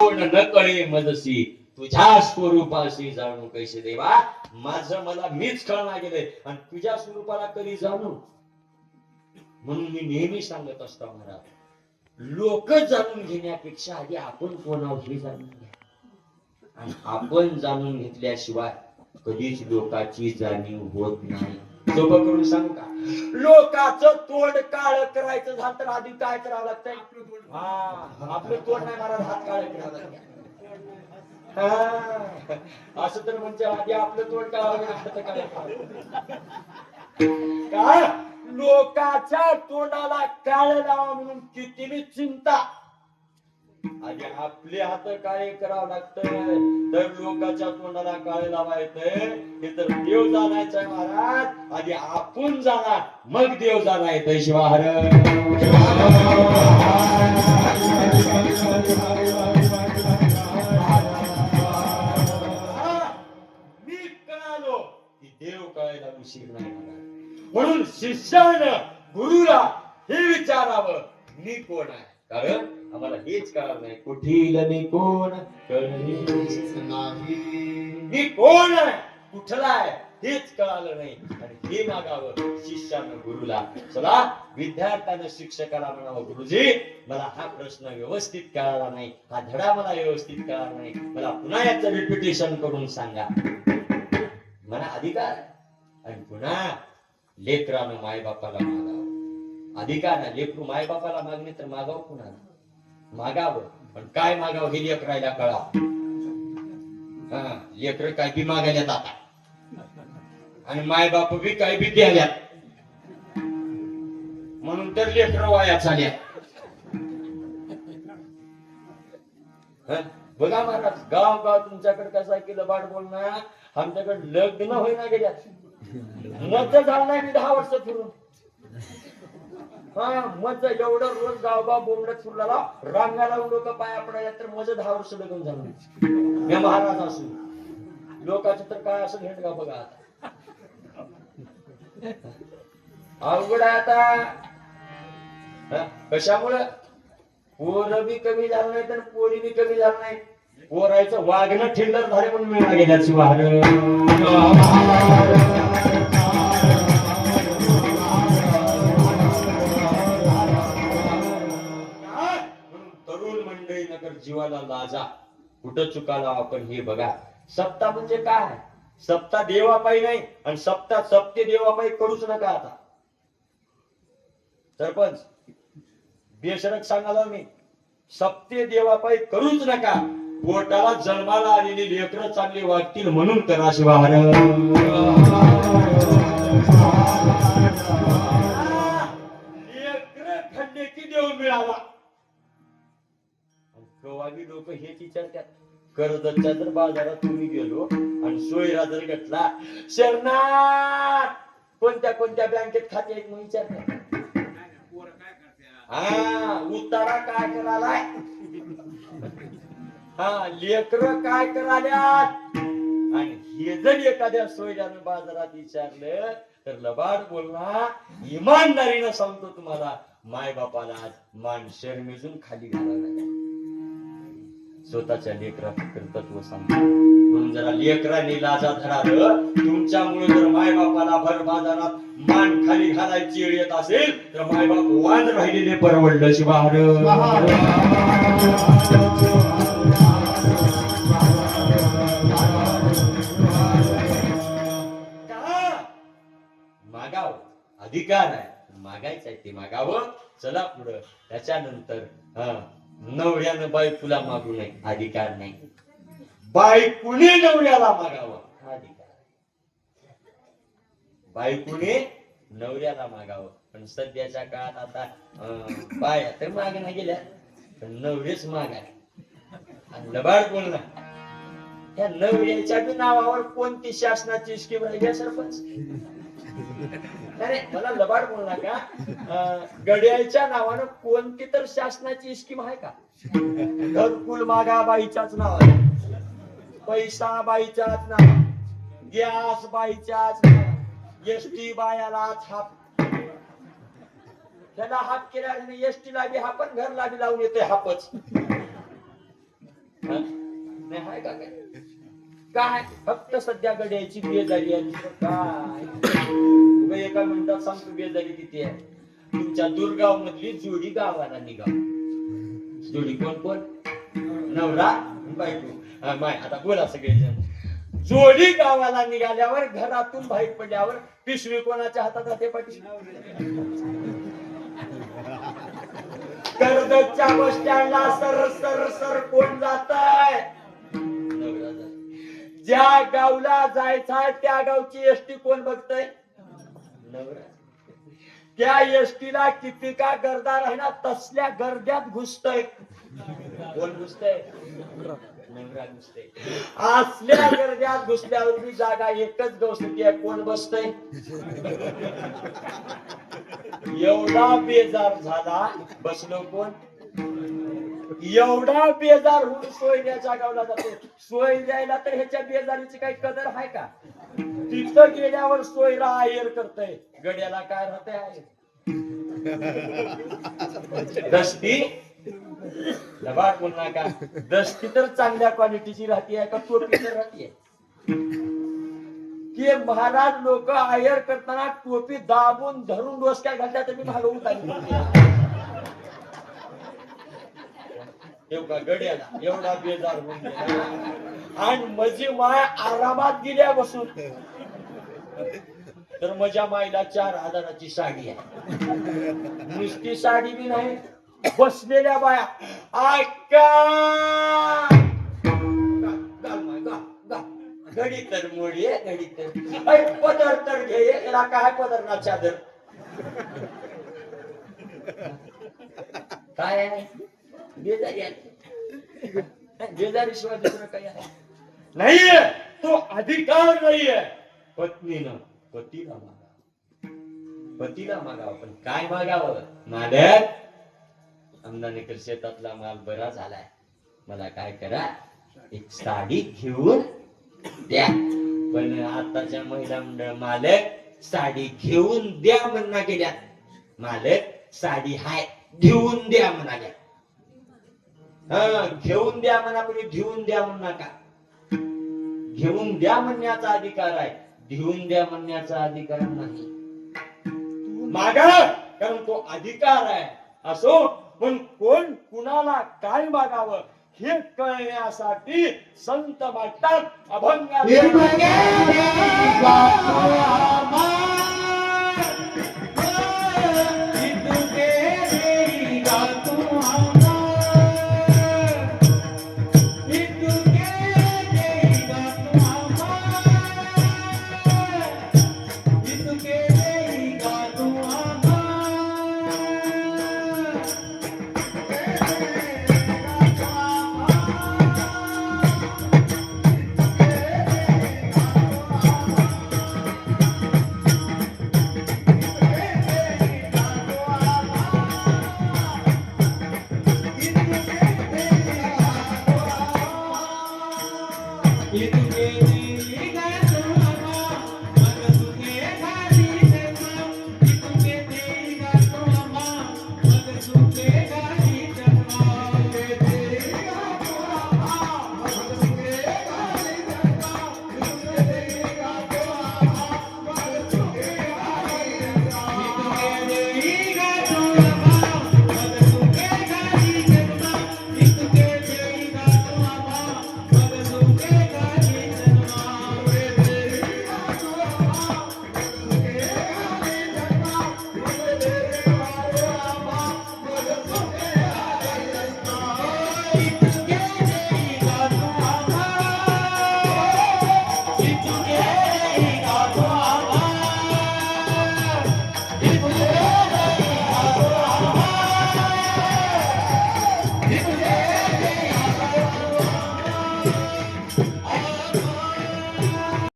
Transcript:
न कळे मजसी तुझ्या स्वरूपाशी जाणू कैसे देवा? माझं मला मीच कळणार गेले आणि तुझ्या स्वरूपाला कधी जाणू? म्हणून मी नेहमी सांगत असतो महाराज लोक जाणून घेण्यापेक्षा आधी आपण कोण आहोत हे जाणून घ्या. आणि आपण जाणून घेतल्याशिवाय कधीच लोकाची जाणीव होत नाही. सोपं करून सांग का? लोकाचं तोंड काळ करायचं झालं तर आधी काय करावं लागतंय हा आपलं तोंड नाही महाराज हात काळ करावं लागतं. हा, असं तर म्हणजे आधी आपलं तोंड लागतं काय? काय? लोकाच्या तोंडाला काळ लावा म्हणून किती चिंता. आणि आपले हात काय करावं लागतं तर लोकांच्या तोंडाला काळे लावायचं हे तर देव जाणायचं महाराज. आधी आपण जाणार मग देव जाणार येतंय शिवार मी कळालो की देव कळायला उशीर नाही म्हणून शिष्यानं गुरुला हे विचारावं. मी कोण आहे? कारण आम्हाला हेच कळणार नाही. कुठील मी कोण कळलीच नाही. मी कोण आहे? कुठला आहे? हेच कळालं नाही. आणि हे मागावं शिष्यानं गुरुला. चला विद्यार्थ्यानं शिक्षकाला म्हणावं गुरुजी मला हा प्रश्न व्यवस्थित कळाला नाही. हा धडा मला व्यवस्थित कळाला नाही. मला पुन्हा याचं रिपिटेशन करून सांगा. मला अधिकार. आणि पुन्हा लेकरानं मायबापाला मागावं अधिकार आहे लेकरू मायबापाला मागणे तर मागावं कुणा मागावं. पण काय मागावं हे लेकरायला कळा हा लेकर काय बी मागायला आता. आणि मायबाप बी काय बी द्यायला म्हणून तर लेकर वाया झाल्या बघा महाराज गाव गाव तुमच्याकडे कसं केलं बाट बोलणार आमच्याकडे लग्न होईना गेल्या मत झालं नाही मी दहा वर्ष फिरून. हा मत एवढं रोज गावगाव गाव बोंबडत फिरला रांगाला लोक पाया पडायला तर मजा दहा वर्ष लग्न झालं या महाराज असू लोकांचं तर काय असं घेत का बघा आता? अवघड आहे आता. कशामुळे? पोर बी कमी झालं नाही तर पोरी बी कमी झालं नाही. पोरायचं वागणं ठिल्लर झाले म्हणून मिळणार गेल्याची म्हणून नगर जीवाला लाजा कुठं चुकाला आपण हे बघा. सत्ता म्हणजे काय? सत्ता देवापायी नाही आणि सप्ता सप्ते देवापायी करूच नका आता. सरपंच बेशरक सांगायला मी सप्ते देवापायी करूच नका. पोटाला जन्माला आलेली लेकर चांगली वागतील म्हणून करा शिवाहर आणि लोक हेच विचारतात. कर्जच्या जर बाजारात तुम्ही गेलो आणि सोयरा जर घेतला शरणात! कोणत्या कोणत्या बँकेत खाते आहेत मग विचारतात. हा उतारा काय करालाय? हा लेकर काय कराल्यात? आणि हे जर एखाद्या सोयऱ्यानं बाजारात विचारलं तर लबाड बोलणार इमानदारीनं सांगतो तुम्हाला माय बापाला आज मान शर्मिजून खाली घालायला स्वतःच्या लेकरा कर्तत्व सांगतो. म्हणून जरा लेकरांनी लाजा धरालं तुमच्यामुळे जर माय बापाला भर बाजारात मान खाली घालायची वेळ येत असेल तर मायबाप वाद राहिलेले परवडलं शिवार. मागाव. अधिकार आहे. मागायचं आहे ते मागावं. चला पुढं. त्याच्यानंतर हा. नवऱ्यानं बायकुला मागू नये अधिकार नाही. बायकुने नवऱ्याला मागावं हा अधिकार बायकुने नवऱ्याला मागावं. पण सध्याच्या काळात आता अं, बाया तर मागण्या गेल्या पण नवरेच मागाय आणि लबाड कोणला त्या नवऱ्याच्या बी नावावर कोणती शासनाची स्कीम राहिली आहे, सरपंच. अरे मला लबाड बोलू नका. का गड्याच्या नावानं कोणती तर शासनाची स्कीम आहे का? घरकुल मागा बाईच्याच नावानं. पैसा बाईच्याच नाव गॅस बाईच्याच नाव एसटी बायालाच हाप त्याला हाप केला एसटी टी बी हापन घर लाभी लावून येते हापच नाही हाय का काय? काय? फक्त सध्या गड्याची बेजारी आहे. काय? एका मिनिटात सांगतो बेजारी किती आहे. तुमच्या दुर्गाव मधली जोडी गावाला निघा. जोडी कोण कोण? नवरा बायको. माय आता बोला सगळेजण. जोडी गावाला निघाल्यावर घरातून बाहेर पडल्यावर पिशवी कोणाच्या हातात राहते पाठी कर्जतच्या बस स्टँडला सर सर सर कोण जात जात ज्या गावला जायचा त्या गावची एसटी कोण बघतय? त्या एसटीला किती का गर्दा राहिला तसल्या गर्द्यात घुसतय. कोण घुसतय? असल्या गर्द्यात घुसल्यावर मी जागा एकच गवसती आहे कोण बसतय? एवढा बेजार झाला बसलो कोण? एवढा बेजार होऊन सोयऱ्या गावला जातो. सोय द्यायला तर ह्याच्या बेजारीची काही कदर आहे का? तिथं गेल्यावर सोयरा आयर करतय. गड्याला काय राहते आहे? दस्ती लबाड बोल नका. दस्ती तर चांगल्या क्वालिटीची राहते का टोपी तर राहते की महाराज लोक आयर करताना टोपी दाबून धरून डोसक्या घालल्या तर मी भागवून टाकली एवढा गड्याला एवढा बेजार होऊन गेला. आणि माझी माय आरामात गेल्या बसून तर माझ्या माईला चार हजाराची साडी आहे. नुसती साडी बी नाही बसलेल्या बाया. आका घडी तर मोडी घडी तर पदर तर घे याला काय पदर ना चादर काय आहे? बेजारी दुसरं काही आहे नाहीये. तो अधिकार नाहीये. पत्नीनं पतीला मागा पतीला मागावं. पण काय मागावं? मालक आमदानीकर शेतातला माल बरा झालाय. मला काय करा? एक साडी घेऊन द्या. पण आताच्या महिला मंडळ मालक साडी घेऊन द्या म्हणा गेल्या मालक साडी हाय घेऊन द्या म्हणाल्या घेऊन द्या म्हणा पण घेऊन द्या म्हणू नका. घेऊन द्या म्हणण्याचा अधिकार आहे. घेऊन द्या म्हणण्याचा अधिकार नाही. मागा कारण तो अधिकार आहे. असो पण कोण कुणाला काय मागावं हे कळण्यासाठी संत म्हणतात अभंग mais o que